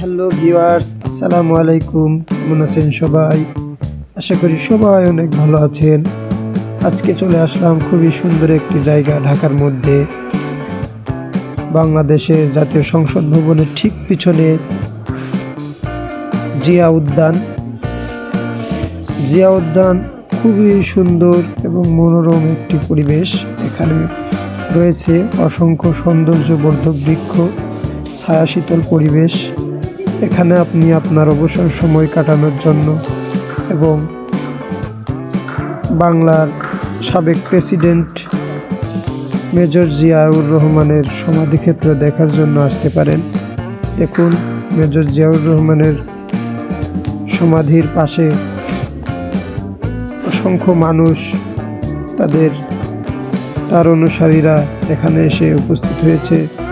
Hello viewers আসসালামু আলাইকুম কেমন আছেন সবাই? আশা করি সবাই অনেক ভালো আছেন। আজকে চলে আসলাম খুবই সুন্দর একটি জায়গা ঢাকার মধ্যে। বাংলাদেশের জাতীয় সংসদ ভবনের ঠিক পিছনে জিয়া উদ্যান। জিয়া উদ্যান খুবই সুন্দর এবং মনোরম একটি পরিবেশ। এখানে রয়েছে অসংখ্য সৌন্দর্যবর্ধক বৃক্ষ ছায়া শীতল পরিবেশ। এখানে আপনি আপনার অবসর সময় কাটানোর জন্য এবং বাংলার সাবেক প্রেসিডেন্ট মেজর জিয়াউর রহমানের সমাধিক্ষেত্র দেখার জন্য আসতে পারেন। দেখুন, মেজর জিয়াউর রহমানের সমাধির পাশে অসংখ্য মানুষ তাদের, তার অনুসারীরা এখানে এসে উপস্থিত হয়েছে।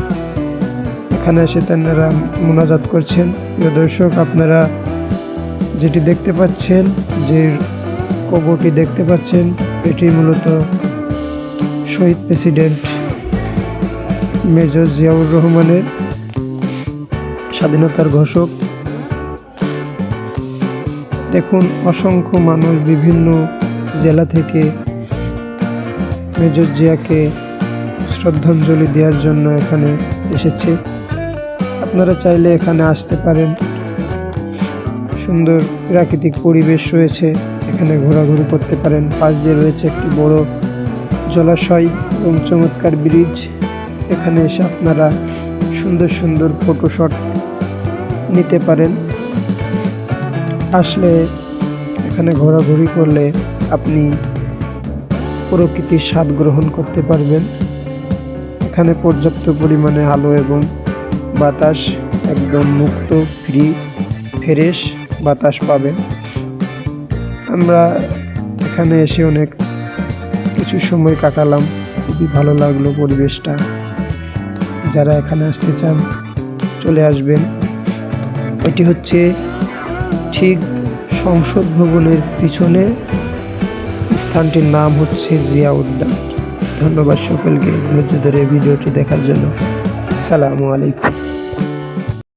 এখানে এসে তেনারা মোনাজাত করছেন। প্রিয় দর্শক, আপনারা যেটি দেখতে পাচ্ছেন, যে কবরটি দেখতে পাচ্ছেন, এটি মূলত শহীদ প্রেসিডেন্ট মেজর জিয়াউর রহমানের স্বাধীনতার ঘোষক। দেখুন, অসংখ্য মানুষ বিভিন্ন জেলা থেকে মেজর জিয়াকে শ্রদ্ধাঞ্জলি দেওয়ার জন্য এখানে এসেছে। আপনারা চাইলে এখানে আসতে পারেন। সুন্দর প্রাকৃতিক পরিবেশ রয়েছে, এখানে ঘোরাঘুরি করতে পারেন। পাশ দিয়ে রয়েছে একটি বড় জলাশয় এবং চমৎকার ব্রিজ। এখানে এসে আপনারা সুন্দর সুন্দর ফটোশট নিতে পারেন। আসলে এখানে ঘোরাঘুরি করলে আপনি প্রকৃতির স্বাদ গ্রহণ করতে পারবেন। এখানে পর্যাপ্ত পরিমাণে আলো এবং বাতাস একদম মুক্ত ফ্রি ফ্রেশ বাতাস পাবেন। আমরা এখানে এসে অনেক কিছু সময় কাটালাম। খুবই ভালো লাগল পরিবেশটা। যারা এখানে আসতে চান, চলে আসবেন। এটি হচ্ছে ঠিক সংসদ ভবনের পিছনে। স্থানটির নাম হচ্ছে জিয়া উদ্যান। ধন্যবাদ সকলকে ধৈর্য ধরে ভিডিওটি দেখার জন্য। আসসালামু আলাইকুম।